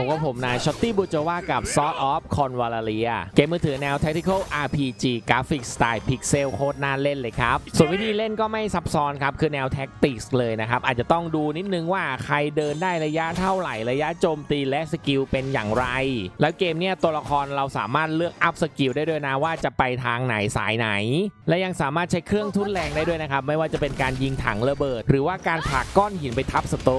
ผมว่าผมนายช็อตตี้บูจว่ากับ Sort of Convalaria เกมมือถือแนว Tactical RPG กราฟิกสไตล์พิกเซลโคตรน่าเล่นเลยครับ ส่วนวิธีเล่นก็ไม่ซับซ้อนครับ คือแนว Tactics เลยนะครับ อาจจะต้องดูนิดนึงว่าใครเดินได้ระยะเท่าไหร่ระยะโจมตีและสกิลเป็นอย่างไร แล้วเกมเนี้ยตัวละครเราสามารถเลือกอัพสกิลได้ด้วยนะว่าจะไปทางไหนสายไหน และยังสามารถใช้เครื่องทุนแรงได้ด้วยนะครับไม่ว่าจะเป็นการยิงถังระเบิด หรือว่าการผลักก้อนหินไปทับสโต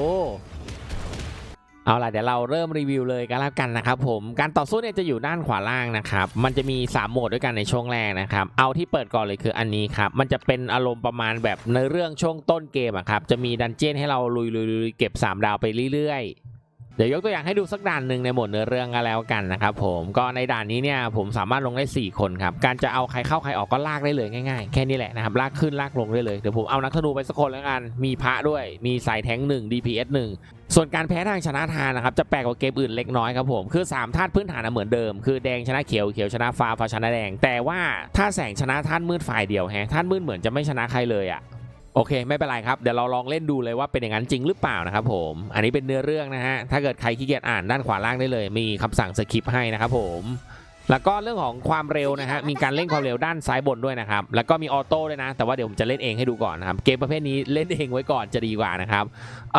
เอาล่ะเดี๋ยวเราเริ่มรีวิวเลยกันแล้วกันนะครับผมการต่อสู้เนี่ยจะอยู่ด้านขวาล่างนะครับมันจะมี 3 โหมดด้วยกันในช่วงแรกนะครับเอาที่เปิดก่อนเลยคืออันนี้ครับมันจะเป็นอารมณ์ประมาณแบบในเรื่องช่วงต้นเกมอะครับจะมีดันเจี้ยนให้เราลุยๆเก็บ 3 ดาวไปเรื่อยๆ เดี๋ยวยกตัวอย่างให้ดูสักด่านหนึ่งในหมดเนื้อเรื่องกันแล้วกันนะครับผมก็ในด่านนี้เนี่ยผมสามารถลงได้ 4 คนครับการจะเอาใครเข้าใครออกก็ลากได้เลยง่ายๆ แค่นี้แหละนะครับลากขึ้นลากลงได้เลยเดี๋ยวผมเอานักธนูไปสักคนแล้วกันมีพระด้วย มีสายแทงค์1 DPS 1ส่วนการแพ้ทางชนะทานนะครับจะแปลกกว่าเกมอื่นเล็กน้อยครับผมคือ 3 ธาตุพื้นฐานอะเหมือนเดิม คือแดงชนะเขียวเขียวชนะฟ้าฟ้าชนะแดง แต่ว่าถ้าแสงชนะธาตุมืดฝ่ายเดียวแฮะธาตุมืดเหมือนจะไม่ชนะใครเลยอะ โอเค ไม่เป็นไรครับ เดี๋ยวเราลองเล่นดูเลยว่าเป็นอย่างนั้นจริงหรือเปล่านะครับผม อันนี้เป็นเนื้อเรื่องนะฮะ ถ้าเกิดใครขี้เกียจอ่านด้านขวาล่างได้เลย มีคำสั่งสคริปต์ให้นะครับผมแล้วก็เรื่องของความเร็วนะฮะ มีการเล่นความเร็วด้านซ้ายบนด้วยนะครับ แล้วก็มีออโต้ด้วยนะ แต่ว่าเดี๋ยวผมจะเล่นเองให้ดูก่อนนะครับ เกมประเภทนี้เล่นเองไว้ก่อนจะดีกว่านะครับเ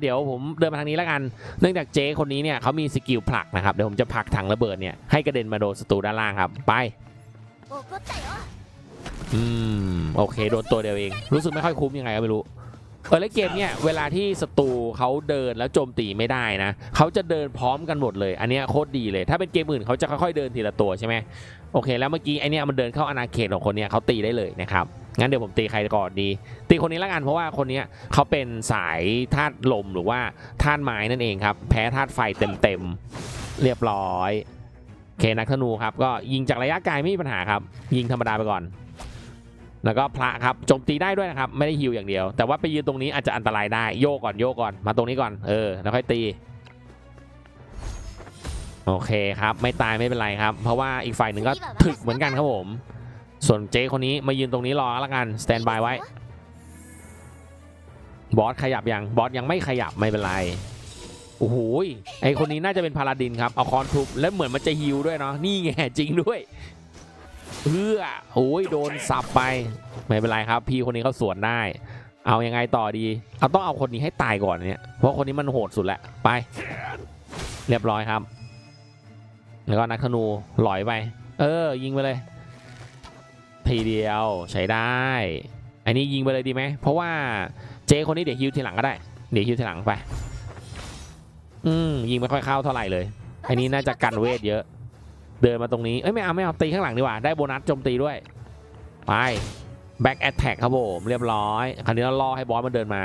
เดี๋ยวผมเดินมาทางนี้แล้วกัน เนื่องจากเจ้คนนี้เนี่ยเขามีสกิลผลักนะครับ เดี๋ยวผมจะผลักถังระเบิดเนี่ยให้กระเด็นมาโดนศัตรูด้านล่างครับ ไป อืมโอเคโดนตัวเดียวเอง รู้สึกไม่ค่อยคุ้มยังไงก็ไม่รู้เออแล้วเกมเนี่ยเวลาที่ศัตรูเขาเดินแล้วโจมตีไม่ได้นะเขาจะเดินพร้อมกันหมดเลย อันเนี้ยโคตรดีเลย ถ้าเป็นเกมอื่นเขาจะค่อยๆเดินทีละตัวใช่ไหมโอเค แล้วเมื่อกี้ไอเนี้ยมันเดินเข้าอาณาเขตของคนเนี้ยเขาตีได้เลยนะครับงั้นเดี๋ยวผมตีใครก่อนดี ตีคนนี้ละกันเพราะว่าคนเนี้ยเขาเป็นสายธาตุลมหรือว่าธาตุไม้นั่นเองครับ แพ้ธาตุไฟเต็มๆเรียบร้อยโอเคนักธนูครับก็ยิงจากระยะไกลไม่มีปัญหาครับ ยิงธรรมดาไปก่อน แล้วก็พระครับโจมตีได้ด้วยนะครับ ไม่ได้ฮิวอย่างเดียว แต่ว่าไปยืนตรงนี้อาจจะอันตรายได้โยกก่อนโยกก่อนมาตรงนี้ก่อนเออแล้วค่อยตี โอเคครับ ไม่ตายไม่เป็นไรครับ เพราะว่าอีกฝ่ายหนึ่งก็ถึกเหมือนกันครับผม ส่วนเจ๊คนนี้มายืนตรงนี้รอแล้วกันสแตนบายไว้บอสขยับยังบอสยังไม่ขยับไม่เป็นไรโอ้โหไอคนนี้น่าจะเป็นพาลาดินครับเอาคอนทุบแล้วเหมือนมันจะฮิวด้วยเนาะนี่ไงจริงด้วย เพื่อโอ้ยโดนสับไป ไม่เป็นไรครับ พี่คนนี้เขาสวนได้ เอายังไงต่อดี เอาต้องเอาคนนี้ให้ตายก่อนเนี่ย เพราะคนนี้มันโหดสุดแหละ ไป เรียบร้อยครับ แล้วก็นักธนูหลอยไป เออ ยิงไปเลย ทีเดียวใช้ได้ อันนี้ยิงไปเลยดีไหม เพราะว่าเจคนนี้เดี๋ยวฮิวทีหลังก็ได้ เดี๋ยวฮิวทีหลังไป อืมยิงไม่ค่อยเข้าเท่าไหร่เลย อันนี้น่าจะกันเวทเยอะ เดินมาตรงนี้ เอ้ยไม่เอาไม่เอาตีข้างหลังดีกว่า ได้โบนัสโจมตีด้วย ไปแบ็กแอตแทกครับผมเรียบร้อย คราวนี้เรารอให้บอสมันเดินมา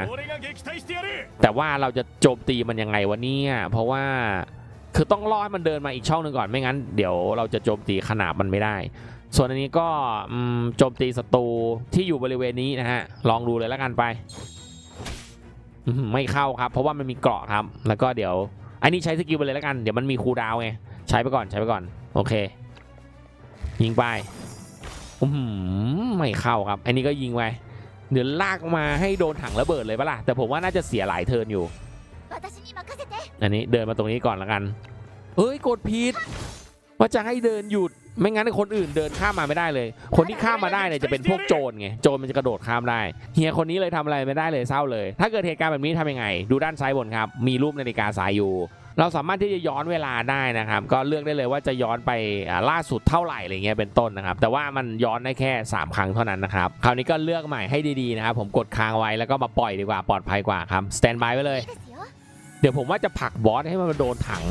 แต่ว่าเราจะโจมตีมันยังไงวะเนี่ยเพราะว่าคือต้องรอให้มันเดินมาอีกช่องหนึ่งก่อนไม่งั้น เดี๋ยวเราจะโจมตีขนาบมันไม่ได้ ส่วนอันนี้ก็โจมตีศัตรูที่อยู่บริเวณนี้นะฮะลองดูเลยแล้วกันไปไม่เข้าครับ เพราะว่ามันมีเกราะครับ แล้วก็เดี๋ยว อันนี้ใช้สกิลไปเลยแล้วกัน เดี๋ยวมันมีคูลดาวไง ใช้ไปก่อนใช้ไปก่อน โอเค ยิงไปอืมไม่เข้าครับ อันนี้ก็ยิงไปเดี๋ยวลากมาให้โดนถังระเบิดเลยปะล่ะแต่ผมว่าน่าจะเสียหลายเทินอยู่ อันนี้เดินมาตรงนี้ก่อนละกันเฮ้ยกดผิดว่าจะให้เดินหยุดไม่งั้นคนอื่นเดินข้ามมาไม่ได้เลย คนที่ข้ามมาได้เนี่ยจะเป็นพวกโจรไงโจรมันจะกระโดดข้ามได้เฮียคนนี้เลยทำอะไรไม่ได้เลยเศร้าเลย ถ้าเกิดเหตุการณ์แบบนี้ทำยังไง ดูด้านซ้ายบนครับ มีรูปนาฬิกาสายอยู่ เราสามารถที่จะย้อนเวลาได้นะครับ ก็เลือกได้เลยว่าจะย้อนไปล่าสุดเท่าไหร่อะไรเงี้ยเป็นต้นนะครับ แต่ว่ามันย้อนได้แค่ 3 ครั้งเท่านั้นนะครับ คราวนี้ก็เลือกใหม่ให้ดีๆนะครับ ผมกดค้างไว้แล้วก็มาปล่อยดีกว่าปลอดภัยกว่าครับสแตนบายไว้เลย เดี๋ยวผมว่าจะผลักบอสให้มันโดนถัง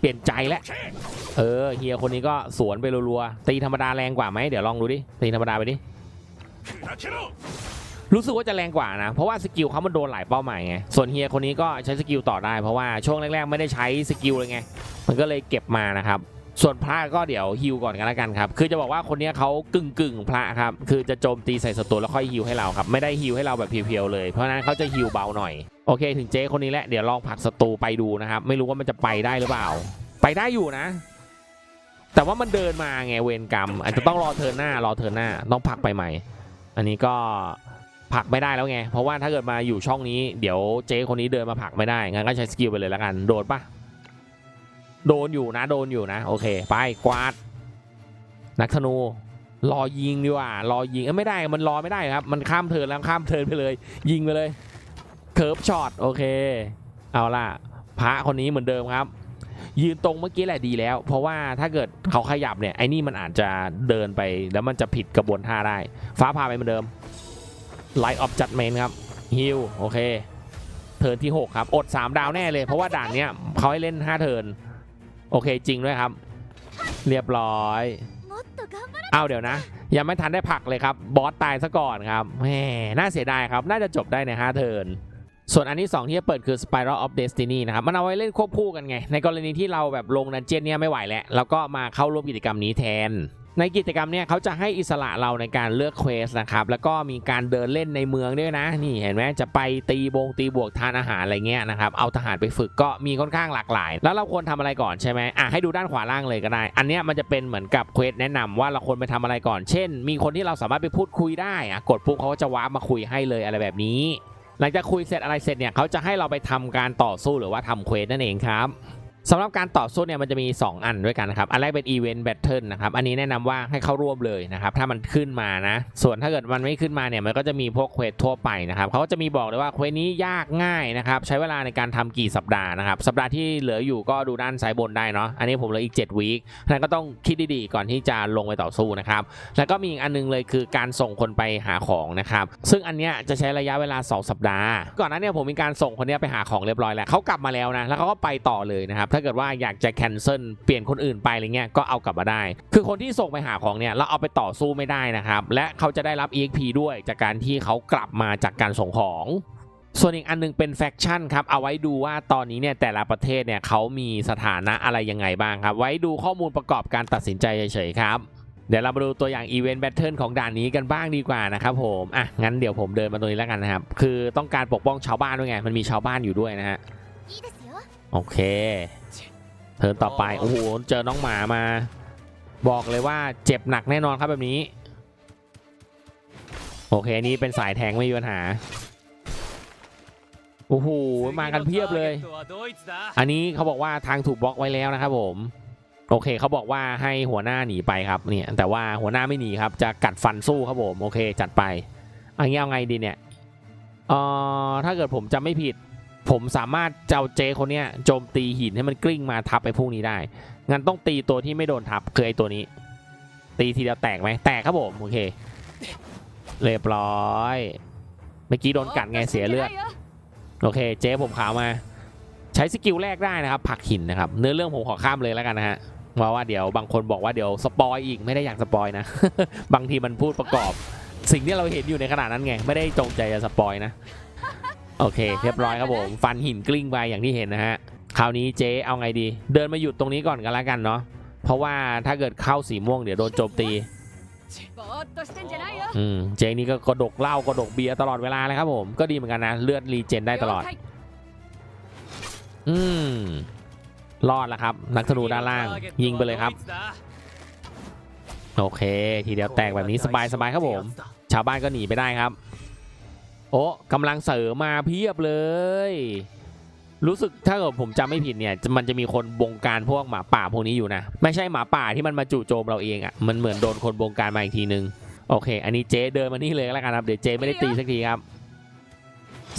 เปลี่ยนใจแล้ว เออเฮียคนนี้ก็สวนไปรัวๆตีธรรมดาแรงกว่าไหมเดี๋ยวลองดูดิตีธรรมดาไปดิ รู้สึกว่าจะแรงกว่านะ เพราะว่าสกิลเขามันโดนหลายเป้าหมายไง ส่วนเฮียคนนี้ก็ใช้สกิลต่อได้ เพราะว่าช่วงแรกๆไม่ได้ใช้สกิลเลยไง มันก็เลยเก็บมานะครับ ส่วนพระก็เดี๋ยวฮิวก่อนกันแล้วกันครับ คือจะบอกว่าคนนี้เขากึ่งกึ่งๆพระครับ คือจะโจมตีใส่ศัตรูแล้วค่อยฮิวให้เราครับ ไม่ได้ฮิวให้เราแบบเพียวๆเลย เพราะนั้นเขาจะฮิวเบาหน่อย โอเค ถึงเจ๊คนนี้แหละ เดี๋ยวลองผลักศัตรูไปดูนะครับ ไม่รู้ว่ามันจะไปได้หรือเปล่า ไปได้อยู่นะ แต่ว่ามันเดินมาไงเวรกรรม อาจจะต้องรอเทิร์นหน้ารอเทิร์นหน้าต้องผลักไปใหม่ อันนี้ก็ ผักไม่ได้แล้วไง เพราะว่าถ้าเกิดมาอยู่ช่องนี้เดี๋ยวเจ๊คนนี้เดินมาผักไม่ได้งั้นก็ใช้สกิลไปเลยแล้วกันโดดปะโดนอยู่นะโดนอยู่นะโอเค ไปกวาด นักธนูรอยิงดีกว่ารอยิงเอ้ยไม่ได้มันรอไม่ได้ครับ มันข้ามเทินแล้วข้ามเทินไปเลย ยิงไปเลยเคิร์ฟช็อตโอเค เอาล่ะ พระคนนี้เหมือนเดิมครับ ยืนตรงเมื่อกี้แหละดีแล้ว เพราะว่าถ้าเกิดเขาขยับเนี่ยไอ้นี่มันอาจจะเดินไปแล้วมันจะผิดกระบวนท่าได้ ฟ้าพาไปเหมือนเดิม ไลท์ออฟจัดเมนครับฮิลโอเคเทิร์นที่ 6 ครับ อด 3 ดาวแน่เลย เพราะว่าด่านเนี้ยเขาให้เล่น 5 เทิร์นโอเคจริงด้วยครับ เรียบร้อยเอาเดี๋ยวนะ ยังไม่ทันได้ผักเลยครับ บอสตายซะก่อนครับแหมน่าเสียดายครับ น่าจะจบได้ใน 5 เทิร์นส่วนอันที่ 2 ที่จะเปิดคือ Spiral of Destiny นะครับ มันเอาไว้เล่นควบคู่กันไง ในกรณีที่เราแบบลงดันเจียนเนี่ยไม่ไหวแล้ว แล้วก็มาเข้าร่วมกิจกรรมนี้แทน ในกิจกรรมเนี่ยเขาจะให้อิสระเราในการเลือกเควสนะครับแล้วก็มีการเดินเล่นในเมืองด้วยนะนี่เห็นไหมจะไปตีบงตีบวกทานอาหารอะไรเงี้ยนะครับเอาทหารไปฝึกก็มีค่อนข้างหลากหลาย แล้วเราควรทำอะไรก่อนใช่ไหมอะให้ดูด้านขวาล่างเลยก็ได้ อันเนี้ยมันจะเป็นเหมือนกับเควสแนะนำว่าเราควรไปทำอะไรก่อน เช่น มีคนที่เราสามารถไปพูดคุยได้อะกดปุ๊บเขาก็จะว้ามาคุยให้เลยอะไรแบบนี้ หลังจากคุยเสร็จอะไรเสร็จเนี่ยเขาจะให้เราไปทำการต่อสู้หรือว่าทำเควสนั่นเองครับ สำหรับการต่อสู้เนี่ยมันจะมี 2 อันด้วยกันนะครับ อันแรกเป็นอีเวนต์แบทเทิลนะครับ อันนี้แนะนำว่าให้เข้าร่วมเลยนะครับ ถ้ามันขึ้นมานะ ส่วนถ้าเกิดมันไม่ขึ้นมาเนี่ยมันก็จะมีพวกเควสทั่วไปนะครับ เขาก็จะมีบอกเลยว่าเควสนี้ยากง่ายนะครับ ใช้เวลาในการทำกี่สัปดาห์นะครับ สัปดาห์ที่เหลืออยู่ก็ดูด้านซ้ายบนได้เนาะ อันนี้ผมเหลืออีก7วีคนั้นก็ต้องคิดดีๆก่อนที่จะลงไปต่อสู้นะครับ แล้วก็มีอีกอันนึงเลยคือการส่งคนไปหาของนะครับ ซึ่งอันเนี้ยจะใช้ระยะเวลา 2 สัปดาห์ ก่อนหนั้นเนี่ยผมมีการส่งคนเนี้ยไปหาของเรียบร้อยแล้วเขากลับมาแล้วนะแล้วเขาก็ไปต่อเลยนะครับาเกิดว่าอยากจะแคนเซิลเปลี่ยนคนอื่นไปอะไรเงี้ยก็เอากลับมาได้ คือคนที่ส่งไปหาของเนี่ยเราเอาไปต่อสู้ไม่ได้นะครับ และเขาจะได้รับ EXP ด้วยจากการที่เขากลับมาจากการส่งของส่วนอีกอันนึงเป็นแฟคชั่นครับ เอาไว้ดูว่าตอนนี้เนี่ยแต่ละประเทศเนี่ยเขามีสถานะอะไรยังไงบ้างครับ ไว้ดูข้อมูลประกอบการตัดสินใจเฉยๆครับ เดี๋ยวเรามาดูตัวอย่างอีเวนต์แบทเทิลของด่านนี้กันบ้างดีกว่านะครับผม อะ งั้นเดี๋ยวผมเดินมาตรงนี้แล้วกันนะครับ คือต้องการปกป้องชาวบ้านด้วยไง มันมีชาวบ้านอยู่ด้วยนะฮะ โอเคเทิร์นต่อไป โอ้โห เจอน้องหมามา บอกเลยว่าเจ็บหนักแน่นอนครับแบบนี้ โอเคอันนี้เป็นสายแทงไม่มีปัญหา โอ้โห มากันเพียบเลย อันนี้เขาบอกว่าทางถูกบล็อกไว้แล้วนะครับผม โอเคเขาบอกว่าให้หัวหน้าหนีไปครับเนี่ย แต่ว่าหัวหน้าไม่หนีครับ จะกัดฟันสู้ครับผม โอเค จัดไปอันนี้เอาไงดีเนี่ยเอ่อถ้าเกิดผมจำไม่ผิด ผมสามารถจะเอาเจคนเนี้ยโจมตีหินให้มันกลิ้งมาทับไอ้พวกนี้ได้ งั้นต้องตีตัวที่ไม่โดนทับคือไอ้ตัวนี้ ตีทีเดียวแตกไหมแตกครับผมโอเค เรียบร้อย เมื่อกี้โดนกัดไงเสียเลือด โอเค เจ๊ผมขาวมา ใช้สกิลแรกได้นะครับผลักหินนะครับ เนื้อเรื่องผมขอข้ามเลยแล้วกันนะฮะเพราะว่าเดี๋ยวบางคนบอกว่าเดี๋ยวสปอยอีกไม่ได้อยากสปอยนะ บางทีมันพูดประกอบ สิ่งที่เราเห็นอยู่ในขณะนั้นไง ไม่ได้จงใจจะสปอยนะ โอเค เรียบร้อยครับผม ฟันหินกลิ้งไปอย่างที่เห็นนะฮะ คราวนี้เจ๊เอาไงดี เดินมาหยุดตรงนี้ก่อนก็นแล้วกันเนาะ เพราะว่าถ้าเกิดเข้าสีม่วงเดี๋ยวโดนโจมตี อืม เจ๊นี่ก็กระดกเหล้ากระดกเบียร์ตลอดเวลาเลยครับผม ก็ดีเหมือนกันนะ เลือดรีเจนได้ตลอด อืม รอดแล้วครับ นักธนูด้านล่าง ยิงไปเลยครับ โอเค ทีเดียวแตกแบบนี้สบายๆครับผม ชาวบ้านก็หนีไปได้ครับ โอ้กำลังเสริมมาเพียบเลย รู้สึกถ้าเกิดผมจำไม่ผิดเนี่ย มันจะมีคนบงการพวกหมาป่าพวกนี้อยู่นะ ไม่ใช่หมาป่าที่มันมาจู่โจมเราเองอะ่ะ มันเหมือนโดนคนบงการมาอีกทีนึง โอเค อันนี้เจ๊เดินมานี่เลยแล้วกันครับ เดี๋ยวเจ๊ไม่ได้ตีสักทีครับ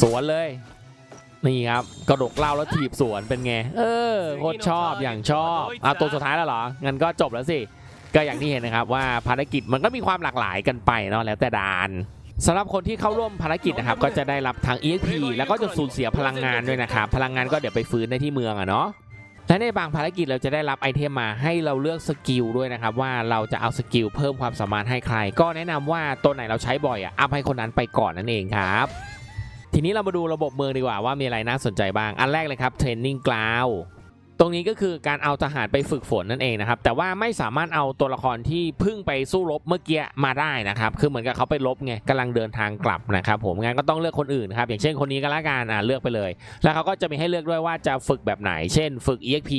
สวนเลย นี่ครับ กระดกเหล้าแล้วถีบสวนเป็นไง เออโคตรชอบอย่างชอบอะตัวสุดท้ายแล้วเหรอ งั้นก็จบแล้วสิ ก็อย่างที่เห็นนะครับว่าภารกิจมันก็มีความหลากหลายกันไปเนาะแล้วแต่ด่าน สำหรับคนที่เข้าร่วมภารกิจนะครับ ก็จะได้รับทาง EXP แล้วก็จะสูญเสียพลังงานด้วยนะครับ พลังงานก็เดี๋ยวไปฟื้นได้ที่เมืองอะเนาะและในบางภารกิจเราจะได้รับไอเทมมาให้เราเลือกสกิลด้วยนะครับ ว่าเราจะเอาสกิลเพิ่มความสามารถให้ใคร ก็แนะนำว่าตัวไหนเราใช้บ่อยอะอัพให้คนนั้นไปก่อนนั่นเองครับ ทีนี้เรามาดูระบบเมืองดีกว่าว่ามีอะไรน่าสนใจบ้างอันแรกเลยครับ Training Ground ตรงนี้ก็คือการเอาทหารไปฝึกฝนนั่นเองนะครับ แต่ว่าไม่สามารถเอาตัวละครที่เพิ่งไปสู้รบเมื่อกี้มาได้นะครับ คือเหมือนกับเขาไปรบไงกำลังเดินทางกลับนะครับ ผมงั้นก็ต้องเลือกคนอื่นครับ อย่างเช่นคนนี้ก็แล้วกันอ่าเลือกไปเลย แล้วเขาก็จะมีให้เลือกด้วยว่าจะฝึกแบบไหน เช่น ฝึก EXP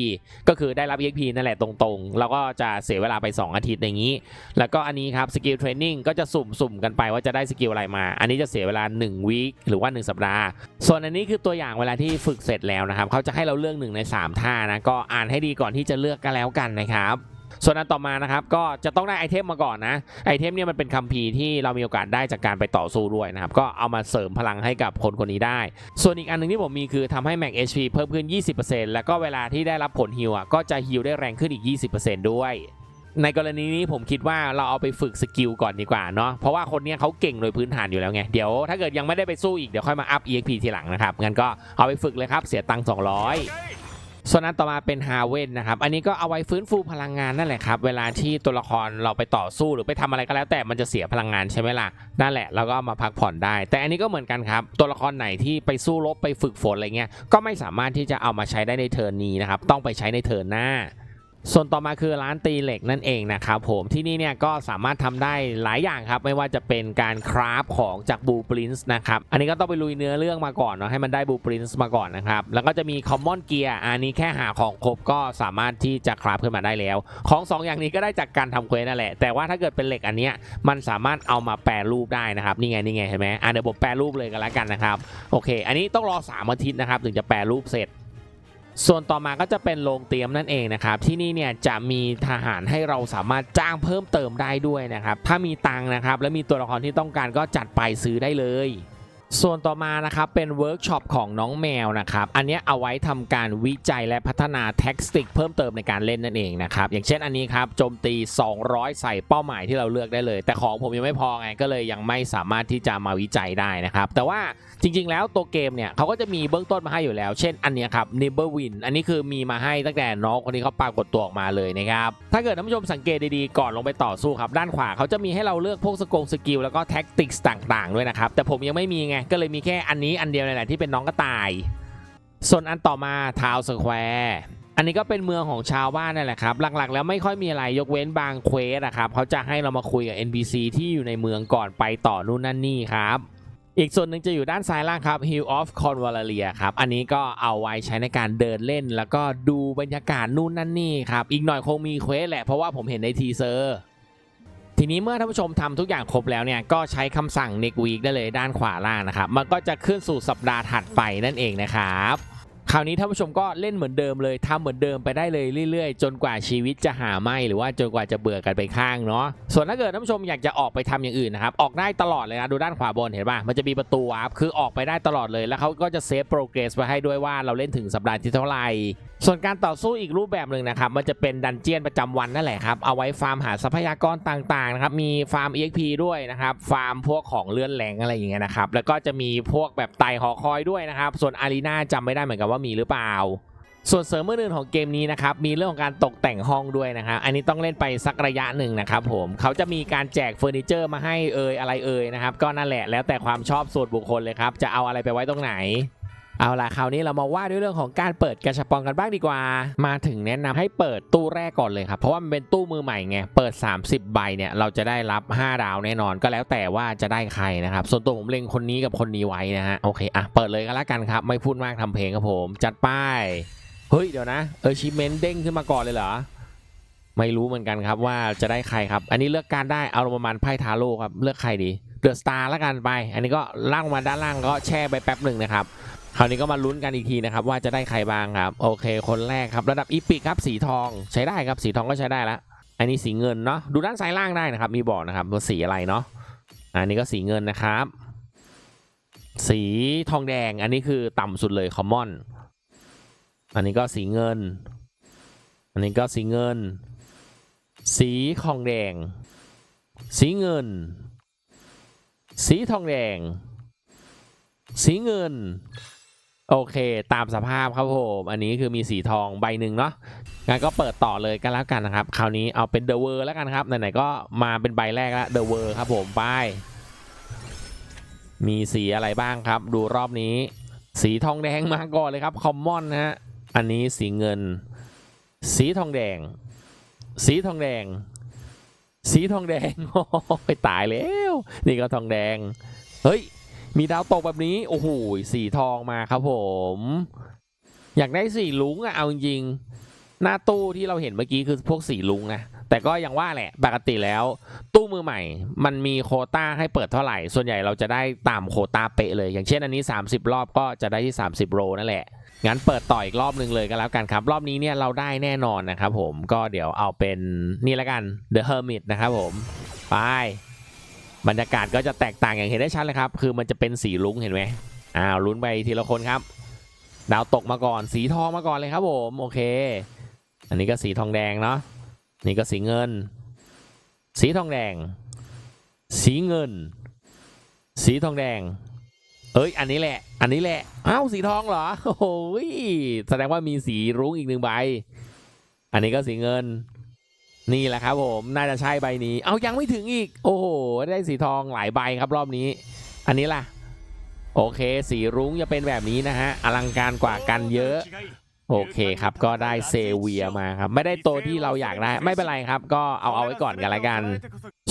ก็คือได้รับ EXP นั่นแหละตรงๆ แล้วก็จะเสียเวลาไป 2 อาทิตย์อย่างนี้ แล้วก็อันนี้ครับสกิลเทรนนิ่งก็จะสุ่มๆกันไปว่าจะได้สกิลอะไรมา อันนี้จะเสียเวลา1วีคหรือว่า 1 สัปดาห์ ส่วนอันนี้คือตัวอย่างเวลาที่ฝึกเสร็จแล้วนะครับเขาจะให้เราเลือกหนึ่งใน 3 ท่านะก็อ่านให้ดีก่อนที่จะเลือกกันแล้วกันนะครับส่วนอันต่อมานะครับก็จะต้องได้ไอเทมมาก่อนนะไอเทมเนี่ยมันเป็นคัมภีร์ที่เรามีโอกาสได้จากการไปต่อสู้ด้วยนะครับก็เอามาเสริมพลังให้กับคนคนนี้ได้ ส่วนอีกอันหนึงที่ผมมีคือทำให้ Max HP เพิ่มขึ้น 20%แล้วก็เวลาที่ได้รับผลฮิวอะก็จะฮิวได้แรงขึ้นอีก 20%ด้วย ในกรณีนี้ผมคิดว่าเราเอาไปฝึกสกิลก่อนดีกว่าเนาะเพราะว่าคนเนี้ยเขาเก่งโดยพื้นฐานอยู่แล้วไงเดี๋ยวถ้าเกิดยังไม่ได้ไปสู้อีกเดี๋ยวค่อยมาอัพ EXP ทีหลังนะครับงั้นก็เอาไปฝึกเลยครับเสียตังค์200 ส่วนนั้นต่อมาเป็นฮาเวนนะครับ อันนี้ก็เอาไว้ฟื้นฟูพลังงานนั่นแหละครับ เวลาที่ตัวละครเราไปต่อสู้หรือไปทำอะไรก็แล้ว แต่มันจะเสียพลังงานใช่ไหมล่ะ นั่นแหละเราก็ามาพักผ่อนได้ แต่อันนี้ก็เหมือนกันครับ ตัวละครไหนที่ไปสู้รบไปฝึกฝนอะไรเงี้ย ก็ไม่สามารถที่จะเอามาใช้ได้ในเทิร์นนี้นะครับ ต้องไปใช้ในเทิร์นหน้า ส่วนต่อมาคือร้านตีเหล็กนั่นเองนะครับผมที่นี่เนี่ยก็สามารถทำได้หลายอย่างครับ ไม่ว่าจะเป็นการคราฟของจากบูปรินส์นะครับอันนี้ก็ต้องไปลุยเนื้อเรื่องมาก่อนเนาะให้มันได้บูปรินส์มาก่อนนะครับแล้วก็จะมีคอมมอนเกียร์อันนี้แค่หาของครบก็สามารถที่จะคราฟขึ้นมาได้แล้ว ของสองอย่างนี้ก็ได้จากการทำเควสนั่นแหละ แต่ว่าถ้าเกิดเป็นเหล็กอันเนี้ยมันสามารถเอามาแปรรูปได้นะครับนี่ไงนี่ไงเห็นไหมอะเดี๋ยวผมแปรรูปเลยกันแล้วกันนะครับโอเค อันนี้ต้องรอสามอาทิตย์นะครับถึงจะแปรรูปเสร็จ ส่วนต่อมาก็จะเป็นโรงเตรียมนั่นเองนะครับ ที่นี่เนี่ยจะมีทหารให้เราสามารถจ้างเพิ่มเติมได้ด้วยนะครับ ถ้ามีตังนะครับ และมีตัวละครที่ต้องการก็จัดไปซื้อได้เลย ส่วนต่อมานะครับเป็นเวิร์กช็อปของน้องแมวนะครับ อันนี้เอาไว้ทำการวิจัยและพัฒนาแท็กติกเพิ่มเติมในการเล่นนั่นเองนะครับ อย่างเช่นอันนี้ครับโจมตี 200 ใส่เป้าหมายที่เราเลือกได้เลย แต่ของผมยังไม่พอไงก็เลยยังไม่สามารถที่จะมาวิจัยได้นะครับ แต่ว่าจริง ๆ แล้วตัวเกมเนี่ยเขาก็จะมีเบื้องต้นมาให้อยู่แล้ว เช่นอันนี้ครับ n e b e Win อันนี้คือมีมาให้ตั้งแต่น้องคนนี้เขาปรากฏตัวออกมาเลยนะครับถ้าเกิดท่านผู้ชมสังเกตดีๆก่อนลงไปต่อสู้ครับด้านขวาเขาจะมีให้เราเลือกพวกสกงสกิลแล้วก็แท็กติกต่าง ๆ ด้วยนะครับแต่ผมยังไม่มีไงก็เลยมีแค่อันนี้อันเดียวนี่แหละที่เป็นน้องกระต่าย ส่วนอันต่อมาทาวสแควร์อันนี้ก็เป็นเมืองของชาวบ้านนั่นแหละครับ หลักๆ แล้วไม่ค่อยมีอะไรยกเว้นบางเควสนะครับเขาจะให้เรามาคุยกับ NPC ที่อยู่ในเมืองก่อนไปต่อนู่นนั่นนี่ครับอีกส่วนหนึ่งจะอยู่ด้านซ้ายล่างครับ Hill of Convalaria ครับ อันนี้ก็เอาไว้ใช้ในการเดินเล่น แล้วก็ดูบรรยากาศนู่นนั่นนี่ครับ อีกหน่อยคงมีเควสแหละ เพราะว่าผมเห็นในทีเซอร์ ทีนี้เมื่อท่านผู้ชมทำทุกอย่างครบแล้วเนี่ยก็ใช้คำสั่ง next week ได้เลยด้านขวาล่างนะครับ มันก็จะขึ้นสู่สัปดาห์ถัดไปนั่นเองนะครับคราวนี้ท่านผู้ชมก็เล่นเหมือนเดิมเลยทำเหมือนเดิมไปได้เลยเรื่อยๆ จนกว่าชีวิตจะหาไม่หรือว่าจนกว่าจะเบื่อกันไปข้างเนาะส่วนถ้าเกิดท่านผู้ชมอยากจะออกไปทำอย่างอื่นนะครับออกได้ตลอดเลยนะดูด้านขวาบนเห็นป่ะมันจะมีประตูวาร์ปคือออกไปได้ตลอดเลยแล้วเขาก็จะเซฟโปรเกรสไว้ให้ด้วยว่าเราเล่นถึงสัปดาห์ที่เท่าไหร่ ส่วนการต่อสู้อีกรูปแบบหนึ่งนะครับ มันจะเป็นดันเจียนประจำวันนั่นแหละครับ เอาไว้ฟาร์มหาทรัพยากรต่างๆนะครับ มีฟาร์ม EXP ด้วยนะครับ ฟาร์มพวกของเลื่อนแหลงอะไรอย่างเงี้ยนะครับ แล้วก็จะมีพวกแบบไต่หอคอยด้วยนะครับ ส่วนอารีนาจำไม่ได้เหมือนกันว่ามีหรือเปล่า ส่วนเสริมอื่นของเกมนี้นะครับ มีเรื่องของการตกแต่งห้องด้วยนะครับ อันนี้ต้องเล่นไปสักระยะหนึ่งนะครับผม เขาจะมีการแจกเฟอร์นิเจอร์มาให้เอ่ยอะไรเอ่ยนะครับ ก็นั่นแหละแล้วแต่ความชอบส่วนบุคคลเลยครับ จะเอาอะไรไปไว้ตรงไหน เอาล่ะคราวนี้เรามาว่าด้วยเรื่องของการเปิดกระชับปองกันบ้างดีกว่า มาถึงแนะนำให้เปิดตู้แรกก่อนเลยครับ เพราะว่ามันเป็นตู้มือใหม่ไง เปิด 30 ใบเนี่ยเราจะได้รับ 5 ดาวแน่นอนก็แล้วแต่ว่าจะได้ใครนะครับ ส่วนตัวผมเล็งคนนี้กับคนนี้ไว้นะฮะ โอเค อะ เปิดเลยก็แล้วกันครับ ไม่พูดมากทำเพลงครับผม จัดป้าย เฮ้ย เดี๋ยวนะเออชิเมนเด้งขึ้นมาก่อนเลยเหรอไม่รู้เหมือนกันครับว่าจะได้ใครครับ อันนี้เลือกการได้เอาประมาณไพ่ทาโร่ครับ เลือกใครดีเดอะสตาร์ล้วกันไป อันนี้ก็ล่างมาด้านล่างก็แช่ไปแป๊บหนึ่งนะครับ คราวนี้ก็มาลุ้นกันอีกทีนะครับ ว่าจะได้ใครบ้างครับ โอเค คนแรกครับระดับอีพิกครับสีทองใช้ได้ครับสีทองก็ใช้ได้แล้วอันนี้สีเงินเนาะดูด้านซ้ายล่างได้นะครับ มีบอกนะครับว่าสีอะไรเนาะอันนี้ก็สีเงินนะครับ สีทองแดงอันนี้คือต่ำสุดเลยคอมมอนอันนี้ก็สีเงิน อันนี้ก็สีเงิน สีทองแดง สีเงิน สีทองแดง สีเงิน โอเค ตามสภาพครับผมอันนี้คือมีสีทองใบหนึ่งเนาะงั้นก็เปิดต่อเลยกันแล้วกันนะครับ คราวนี้เอาเป็นเดอะเวอร์แล้วกันครับ ไหนๆก็มาเป็นใบแรกแล้วเดอะเวอร์ครับผมไป มีสีอะไรบ้างครับ ดูรอบนี้ สีทองแดงมาก่อนเลยครับคอมมอนนะฮะอันนี้สีเงิน สีทองแดง สีทองแดง สีทองแดงโอ้ยตายแล้ว นี่ก็ทองแดง เฮ้ย มีดาวตกแบบนี้ โอ้โหสีทองมาครับผม อยากได้สีลุงอะเอาจริงหน้าตู้ที่เราเห็นเมื่อกี้คือพวกสีลุงนะ แต่ก็ยังว่าแหละ ปกติแล้ว ตู้มือใหม่ มันมีโคต้าให้เปิดเท่าไหร่ ส่วนใหญ่เราจะได้ตามโคต้าเป๊ะเลย อย่างเช่นอันนี้ 30 รอบก็จะได้ที่ 30 โรนั่นแหละ งั้นเปิดต่ออีกรอบหนึ่งเลยก็แล้วกันครับ รอบนี้เนี่ยเราได้แน่นอนนะครับผม ก็เดี๋ยวเอาเป็นนี่ล้วกัน The Hermit นะครับผม ไป บรรยากาศก็จะแตกต่างอย่างเห็นได้ชัดเลยครับ คือมันจะเป็นสีลุ้งเห็นไหมอ้าวลุ้นไปทีละคนครับ ดาวตกมาก่อน สีทองมาก่อนเลยครับผมโอเค อันนี้ก็สีทองแดงเนาะนี่ก็สีเงิน สีทองแดง สีเงิน สีทองแดง เอ้ย อันนี้แหละ อันนี้แหละอ้าวสีทองเหรอโอ้ยแสดงว่ามีสีรุ้งอีกหนึ่งใบ อันนี้ก็สีเงิน นี่แหละครับผมน่าจะใช่ใบนี้ เอายังไม่ถึงอีก โอ้โหได้สีทองหลายใบครับรอบนี้ อันนี้ล่ะ โอเค สีรุ้งจะเป็นแบบนี้นะฮะอลังการกว่ากันเยอะ โอเคครับ ก็ได้เซเวียมาครับ ไม่ได้โตที่เราอยากได้ ไม่เป็นไรครับ ก็เอาเอาไว้ก่อนกันละกัน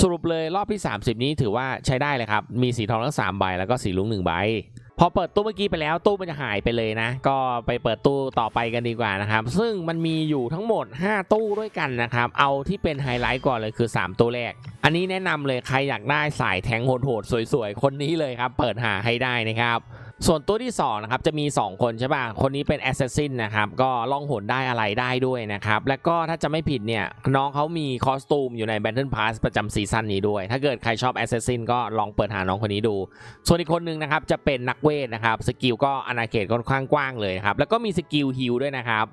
สรุปเลยรอบที่ 30 นี้ถือว่าใช้ได้เลยครับ มีสีทองทั้ง3ใบแล้วก็สีลุง1ใบ พอเปิดตู้เมื่อกี้ไปแล้วตู้มันจะหายไปเลยนะ ก็ไปเปิดตู้ต่อไปกันดีกว่านะครับ ซึ่งมันมีอยู่ทั้งหมด 5 ตู้ด้วยกันนะครับ เอาที่เป็นไฮไลท์ก่อนเลยคือ 3 ตู้แรก อันนี้แนะนำเลยใครอยากได้สายแทงโหดๆสวยๆ คนนี้เลยครับ เปิดหาให้ได้นะครับ ส่วนตัวที่2นะครับจะมี 2 คนใช่ป่ะ คนนี้เป็นแอสซ s ซินนะครับ ก็ล่องหนได้อะไรได้ด้วยนะครับ แล้วก็ถ้าจะไม่ผิดเนี่ย น้องเขามีคอสตูมอยู่ใน Battle Pass ประจำซีซั่นนี้ด้วย ถ้าเกิดใครชอบแอสซ s ซินก็ลองเปิดหาน้องคนนี้ดู ส่วนอีกคนนึงนะครับ จะเป็นนักเวทนะครับ สกิลก็อาณาเขตค่อนข้างกว้างเลยครับ แล้วก็มีสกิลฮิลด้วยนะครับ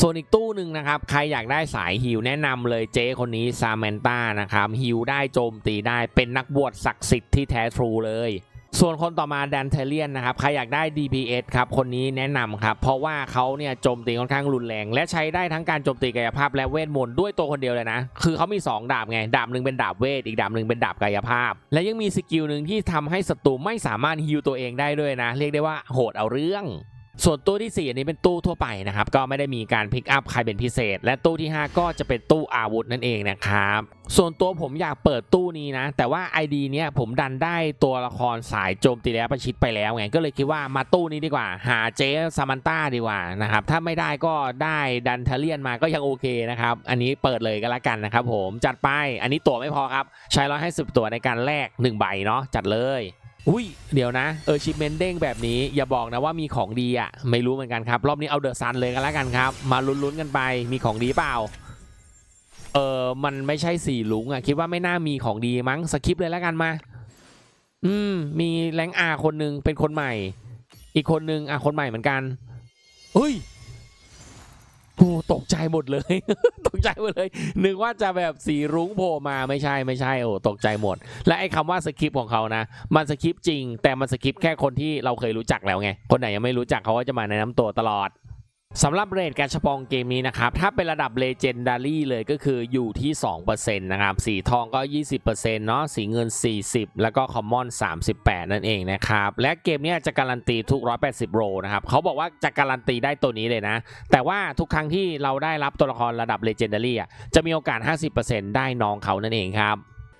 ส่วนอีกตู้หนึ่งนะครับ ใครอยากได้สายฮิลแนะนำเลยเจ๊คนนี้ซา m มนต้านะครับฮิลได้โจมตีได้เป็นนักบวชศักดิ์สิทธิ์ที่แท้ทรูเลย ส่วนคนต่อมาแดนเทเลียนนะครับใครอยากได้ DPS ครับคนนี้แนะนำครับเพราะว่าเขาเนี่ยโจมตีค่อนข้างรุนแรง และใช้ได้ทั้งการโจมตีกายภาพและเวทมนต์ด้วยตัวคนเดียวเลยนะ คือเขามี 2 ดาบไง ดาบหนึ่งเป็นดาบเวท อีกดาบหนึ่งเป็นดาบกายภาพ และยังมีสกิลหนึ่งที่ทำให้ศัตรูไม่สามารถฮิวตัวเองได้ด้วยนะ เรียกได้ว่าโหดเอาเรื่อง ส่วนตู้ที่ 4 อันนี้เป็นตู้ทั่วไปนะครับ ก็ไม่ได้มีการพิกอัพใครเป็นพิเศษ และตู้ที่ 5 ก็จะเป็นตู้อาวุธนั่นเองนะครับ ส่วนตัวผมอยากเปิดตู้นี้นะ แต่ว่า ID เนี้ยผมดันได้ตัวละครสายโจมตีและประชิดไปแล้วไง ก็เลยคิดว่ามาตู้นี้ดีกว่า หาเจสมันต้าดีกว่านะครับ ถ้าไม่ได้ก็ได้ดันเทเลียนมาก็ยังโอเคนะครับ อันนี้เปิดเลยก็แล้วกันนะครับผม จัดไป อันนี้ตั๋วไม่พอครับ ใช้ร้อยให้สิบตั๋วในการแลก1ใบเนาะ จัดเลย อุ้ยเดี๋ยวนะเออชิปเมนเด้งแบบนี้อย่าบอกนะว่ามีของดีอะไม่รู้เหมือนกันครับ รอบนี้เอาเดอะซันเลยกันแล้วกันครับ มาลุ้นๆกันไปมีของดีเปล่าเออมันไม่ใช่สีลุงอะคิดว่าไม่น่ามีของดีมั้งสคิปเลยแล้วกันมา อืม มีแรงอาคนหนึ่งเป็นคนใหม่ อีกคนหนึ่งอะคนใหม่เหมือนกันเฮ้ย อ้ตกใจหมดเลย ตกใจหมดเลย นึกว่าจะแบบสีรุ้งโผล่มาไม่ใช่ไม่ใช่โอ้ตกใจหมด และไอ้คำว่าสคริปต์ของเขานะ มันสคริปต์จริง แต่มันสคริปต์แค่คนที่เราเคยรู้จักแล้วไง คนไหนยังไม่รู้จักเขาก็จะมาแนะนำตัวตลอด สำหรับเรทการชปองเกมนี้นะครับ ถ้าเป็นระดับเลเจนดารี่เลยก็คืออยู่ที่ 2%นะครับ สีทองก็ 20%เนาะสีเงิน 40 แล้วก็คอมมอน 38 นั่นเองนะครับ และเกมนี้จะการันตีทุก 180 โรนะครับเขาบอกว่าจะการันตีได้ตัวนี้เลยนะ แต่ว่าทุกครั้งที่เราได้รับตัวละครระดับเลเจนดารี่จะมีโอกาส 50%ได้น้องเขานั่นเองครับ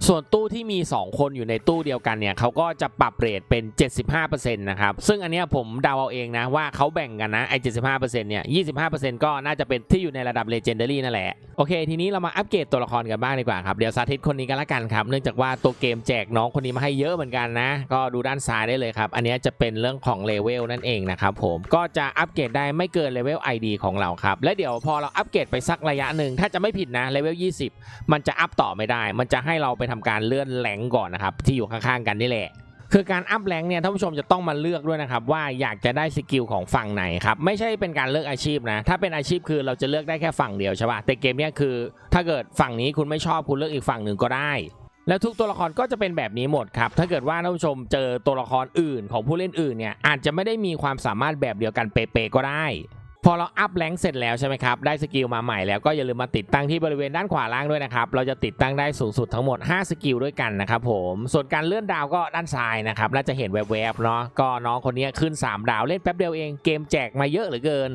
ส่วนตู้ที่มี 2 คนอยู่ในตู้เดียวกันเนี่ยเขาก็จะปรับเรทเป็น 75%นะครับซึ่งอันเนี้ยผมเดาเอาเองนะว่าเขาแบ่งกันนะไอ้75%เนี่ย25%ก็น่าจะเป็นที่อยู่ในระดับ Legendary นั่นแหละ โอเค ทีนี้เรามาอัปเกรดตัวละครกันบ้างดีกว่าครับ เดี๋ยวสาธิตคนนี้กันละกันครับ เนื่องจากว่าตัวเกมแจกน้องคนนี้มาให้เยอะเหมือนกันนะ ก็ดูด้านซ้ายได้เลยครับ อันนี้จะเป็นเรื่องของเลเวลนั่นเองนะครับผมก็จะอัปเกรดได้ไม่เกินเลเวล ID ของเราครับและเดี๋ยวพอเราอัปเกรดไปสักระยะหนึ่งถ้าจะไม่ผิดนะเลเวล 20 มันจะอัพต่อไม่ได้ มันจะให้เราไปทำการเลื่อนแหลงก่อนนะครับที่อยู่ข้างๆกันนี่แหละคือการอัพแรงเนี่ยท่านผู้ชมจะต้องมาเลือกด้วยนะครับว่าอยากจะได้สกิลของฝั่งไหนครับไม่ใช่เป็นการเลือกอาชีพนะถ้าเป็นอาชีพคือเราจะเลือกได้แค่ฝั่งเดียวใช่ป่ะแต่เกมเนี่ยคือ ถ้าเกิดฝั่งนี้คุณไม่ชอบคุณเลือกอีกฝั่งหนึ่งก็ได้ แล้วทุกตัวละครก็จะเป็นแบบนี้หมดครับถ้าเกิดว่าท่านผู้ชมเจอตัวละครอื่นของผู้เล่นอื่นเนี่ยอาจจะไม่ได้มีความสามารถแบบเดียวกันเป๊ะๆก็ได้ พอเราอัพแรงเสร็จแล้วใช่ไหมครับ ได้สกิลมาใหม่แล้วก็อย่าลืมมาติดตั้งที่บริเวณด้านขวาล่างด้วยนะครับ เราจะติดตั้งได้สูงสุดทั้งหมด 5 สกิลด้วยกันนะครับผม ส่วนการเลื่อนดาวก็ด้านซ้ายนะครับ น่าจะเห็นแวบๆเนาะ ก็น้องคนนี้ขึ้น 3 ดาวเล่นแป๊บเดียวเอง เกมแจกมาเยอะเหลือเกิน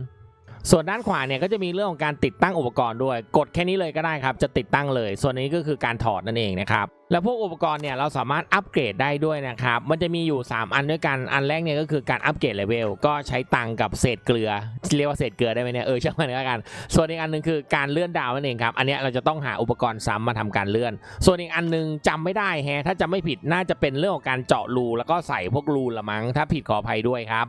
ส่วนด้านขวาเนี่ยก็จะมีเรื่องของการติดตั้งอุปกรณ์ด้วย กดแค่นี้เลยก็ได้ครับ จะติดตั้งเลย ส่วนนี้ก็คือการถอดนั่นเองนะครับ แล้วพวกอุปกรณ์เนี่ยเราสามารถอัปเกรดได้ด้วยนะครับ มันจะมีอยู่ 3 อันด้วยกัน อันแรกเนี่ยก็คือการอัปเกรดเลเวล ก็ใช้ตังกับเศษเกลือ เรียกว่าเศษเกลือได้ไหมเนี่ย เออช่างมันแล้วกัน ส่วนอีกอันหนึงคือการเลื่อนดาวนั่นเองครับ อันนี้เราจะต้องหาอุปกรณ์ซ้ำมาทำการเลื่อน ส่วนอีกอันหนึงจำไม่ได้แฮะ ถ้าจำไม่ผิดน่าจะเป็นเรื่องของการเจาะรูแล้วก็ใส่พวกรูละมั้ง ถ้าผิดขออภัยด้วยครับ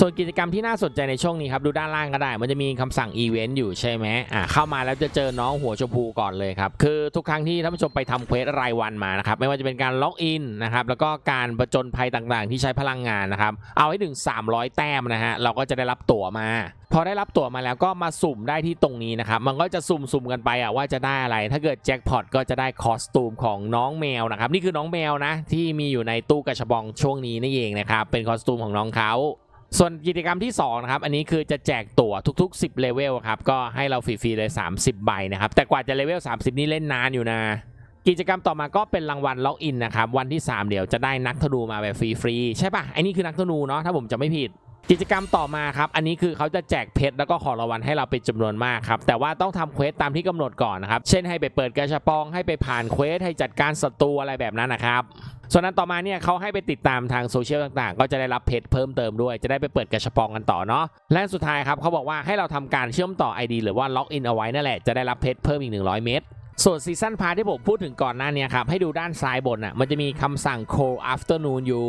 ส่วนกิจกรรมที่น่าสนใจในช่วงนี้ครับดูด้านล่างก็ได้ มันจะมีคำสั่งอีเวนต์อยู่ใช่ไหมอ่าเข้ามาแล้วจะเจอน้องหัวชมพูก่อนเลยครับ คือทุกครั้งที่ท่านผู้ชมไปทำเควสรายวันมานะครับ ไม่ว่าจะเป็นการล็อกอินนะครับ แล้วก็การประจนภัยต่างๆ ที่ใช้พลังงานนะครับ เอาให้ถึง 300 แต้มนะฮะ เราก็จะได้รับตั๋วมา พอได้รับตั๋วมาแล้วก็มาสุ่มได้ที่ตรงนี้นะครับ มันก็จะสุ่มๆกันไปอะว่าจะได้อะไร ถ้าเกิดแจ็คพอตก็จะได้คอสตูมของน้องแมวนะครับ นี่คือน้องแมวนะที่มีอยู่ในตู้กระชบองช่วงนี้นี่เองนะครับ เป็นคอสตูมของน้องเขา ส่วนกิจกรรมที่2นะครับอันนี้คือจะแจกตั๋วทุก ๆ 10เลเวลครับก็ให้เราฟรีๆเลย 30 ใบนะครับ แต่กว่าจะเลเวล 30 นี่เล่นนานอยู่นะ กิจกรรมต่อมาก็เป็นรางวัลล็อกอินนะครับ วันที่ 3 เดี๋ยวจะได้นักธนูมาแบบฟรีๆใช่ปะไอ้นี่คือนักธนูเนาะถ้าผมจะไม่ผิด กิจกรรมต่อมาครับ อันนี้คือเขาจะแจกเพชรแล้วก็ของรางวัลให้เราเป็นจำนวนมากครับ แต่ว่าต้องทำเควสตามที่กำหนดก่อนนะครับ เช่นให้ไปเปิดกระชับปอง ให้ไปผ่านเควส ให้จัดการศัตรูอะไรแบบนั้นนะครับ ส่วนนั้นต่อมาเนี่ยเขาให้ไปติดตามทางโซเชียลต่างๆ ก็จะได้รับเพชรเพิ่มเติมด้วย จะได้ไปเปิดกระชับปองกันต่อเนาะ และสุดท้ายครับเขาบอกว่าให้เราทำการเชื่อมต่อ ID หรือว่าล็อกอินเอาไว้นั่นแหละ จะได้รับเพชรเพิ่มอีก 100 เม็ดส่วนซีซั่นพาที่ผมพูดถึงก่อนหน้าเนี้ครับให้ดูด้านซ้ายบนอะมันจะมีคำสั่ง Cold Afternoon อยู่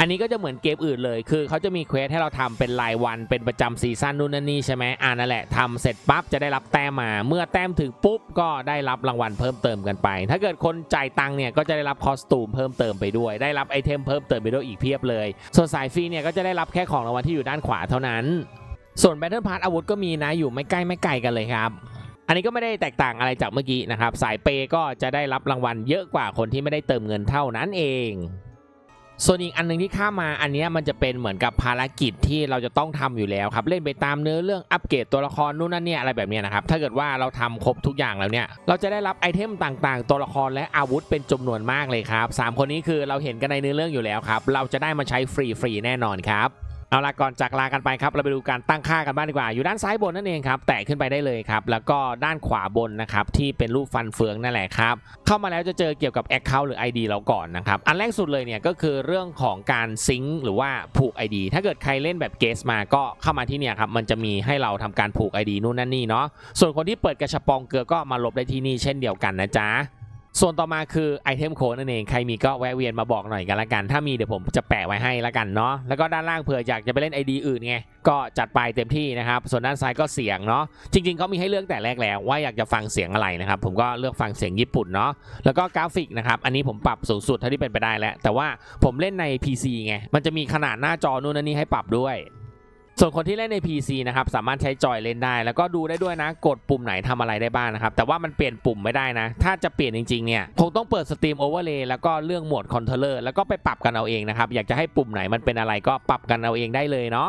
อันนี้ก็จะเหมือนเกมอื่นเลย คือเขาจะมีเควสให้เราทำเป็นรายวัน เป็นประจำซีซั่นนู่นนี่ใช่ไหมอ่านั่นแหละทำเสร็จปั๊บจะได้รับแต้มมา เมื่อแต้มถึงปุ๊บก็ได้รับรางวัลเพิ่มเติมกันไป ถ้าเกิดคนจ่ายตังค์เนี่ยก็จะได้รับคอสตูมเพิ่มเติมไปด้วย ได้รับไอเทมเพิ่มเติมไปด้วยอีกเพียบเลย ส่วนสายฟรีเนี่ยก็จะได้รับแค่ของรางวัลที่อยู่ด้านขวาเท่านั้น ส่วน Battle Pass อาวุธก็มีนะอยู่ไม่ใกล้ไม่ไกลกันเลยครับอันนี้ก็ไม่ได้แตกต่างอะไรจากเมื่อกี้นะครับ สายเปก็จะได้รับรางวัลเยอะกว่าคนที่ไม่ได้เติมเงินเท่านั้นเอง ส่วนอีกอันหนึงที่ข้ามาอันนี้มันจะเป็นเหมือนกับภารกิจที่เราจะต้องทำอยู่แล้วครับ เล่นไปตามเนื้อเรื่องอัปเกรดตัวละครนู่นนั่นเนี่ยอะไรแบบนี้นะครับ ถ้าเกิดว่าเราทำครบทุกอย่างแล้วเนี่ย เราจะได้รับไอเทมต่างๆ ตัวละครและอาวุธเป็นจำนวนมากเลยครับสามคนนี้คือเราเห็นกันในเนื้อเรื่องอยู่แล้วครับ เราจะได้มาใช้ฟรีๆแน่นอนครับ เอาละก่อนจากลากันไปครับเราไปดูการตั้งค่ากันบ้างดีกว่า อยู่ด้านซ้ายบนนั่นเองครับแตะขึ้นไปได้เลยครับแล้วก็ด้านขวาบนนะครับที่เป็นรูปฟันเฟืองนั่นแหละครับเข้ามาแล้วจะเจอเกี่ยวกับ Account หรือ ID เราก่อนนะครับอันแรกสุดเลยเนี่ยก็คือเรื่องของการซิงค์หรือว่าผูก ID ถ้าเกิดใครเล่นแบบเกสมาก็เข้ามาที่เนี่ยครับมันจะมีให้เราทำการผูก ID นู่นนั่นนี่เนาะส่วนคนที่เปิดกระชับปองเกลือก็มาลบได้ที่นี่เช่นเดียวกันนะจ๊ะ ส่วนต่อมาคือไอเทมโค้ดนั่นเองใครมีก็แวะเวียนมาบอกหน่อยกันละกัน ถ้ามีเดี๋ยวผมจะแปะไว้ให้ละกันเนาะแล้วก็ด้านล่างเผื่ออยากจะไปเล่น ID อื่นไงก็จัดไปเต็มที่นะครับส่วนด้านซ้ายก็เสียงเนาะจริงๆเขามีให้เลือกแต่แรกแล้วว่าอยากจะฟังเสียงอะไรนะครับผมก็เลือกฟังเสียงญี่ปุ่นเนาะแล้วก็กราฟิกนะครับอันนี้ผมปรับสูงสุดเท่าที่เป็นไปได้แล้ว แต่ว่าผมเล่นใน PC ไงมันจะมีขนาดหน้าจอนู่นนั่นนี่ให้ปรับด้วย ส่วนคนที่เล่นใน PC นะครับสามารถใช้จอยเล่นได้ แล้วก็ดูได้ด้วยนะ กดปุ่มไหนทำอะไรได้บ้างนะครับ แต่ว่ามันเปลี่ยนปุ่มไม่ได้นะ ถ้าจะเปลี่ยนจริงๆเนี่ยคงต้องเปิดสตรีมโอเวอร์เลย์แล้วก็เรื่องโหมดคอนโทรลเลอร์แล้วก็ไปปรับกันเอาเองนะครับ อยากจะให้ปุ่มไหนมันเป็นอะไรก็ปรับกันเอาเองได้เลยเนาะ